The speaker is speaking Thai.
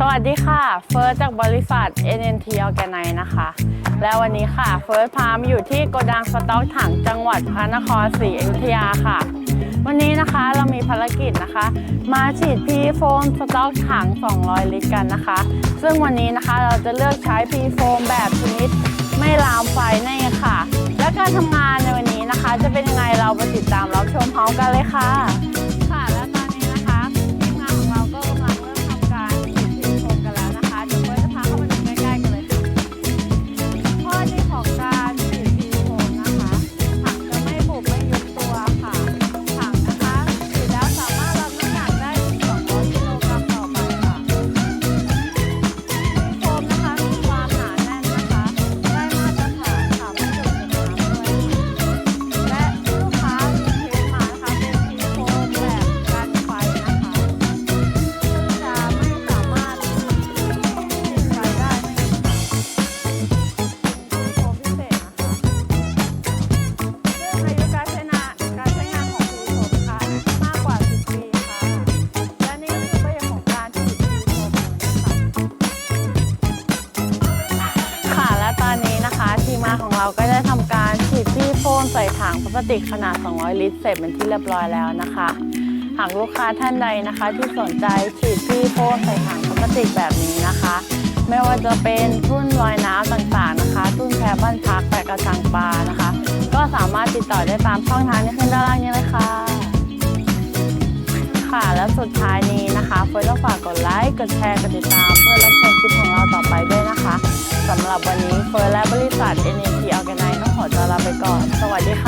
สวัสดีค่ะ เฟิร์สจากบริษัท NNT Organize นะคะ และวันนี้ค่ะ เฟิร์สพามาอยู่ที่โกดังสต็อกถังจังหวัดพระนครศรีอยุธยาค่ะ วันนี้นะคะเรามีภารกิจนะคะ มาฉีดพีโฟมสต็อกถัง 200 ลิตรกันนะคะ ซึ่งวันนี้นะคะเราจะเลือกใช้พีโฟมแบบชนิดไม่ลามไฟนั่นค่ะ และการทำงานในวันนี้นะคะ จะเป็นยังไงเราไปติดตามรับชมพร้อมกันเลยค่ะ ก็ได้ทำการฉีดที่โฟมใส่ถังพลาสติกขนาด 200 ลิตร เสร็จเป็นที่เรียบร้อยแล้วนะคะ หากลูกค้าท่านใดนะคะ ที่สนใจฉีดที่โฟมใส่ถังพลาสติกแบบนี้นะคะ ไม่ว่าจะเป็นทุ่นลอยน้ำต่างๆนะคะทุ่นแพบ้านพักแต่กระชังปลานะคะ ก็สามารถติดต่อได้ตามช่องทางที่ขึ้นด้านล่างนี้เลยค่ะค่ะและสุดท้าย เฟิร์นต้องฝากกดไลค์ กดแชร์ กดติดตาม เพื่อรับชมคลิปของเราต่อไปด้วยนะคะสำหรับวันนี้เฟิร์นและบริษัท NAP Organize ต้องขอตัวลาไปก่อน สวัสดีค่ะ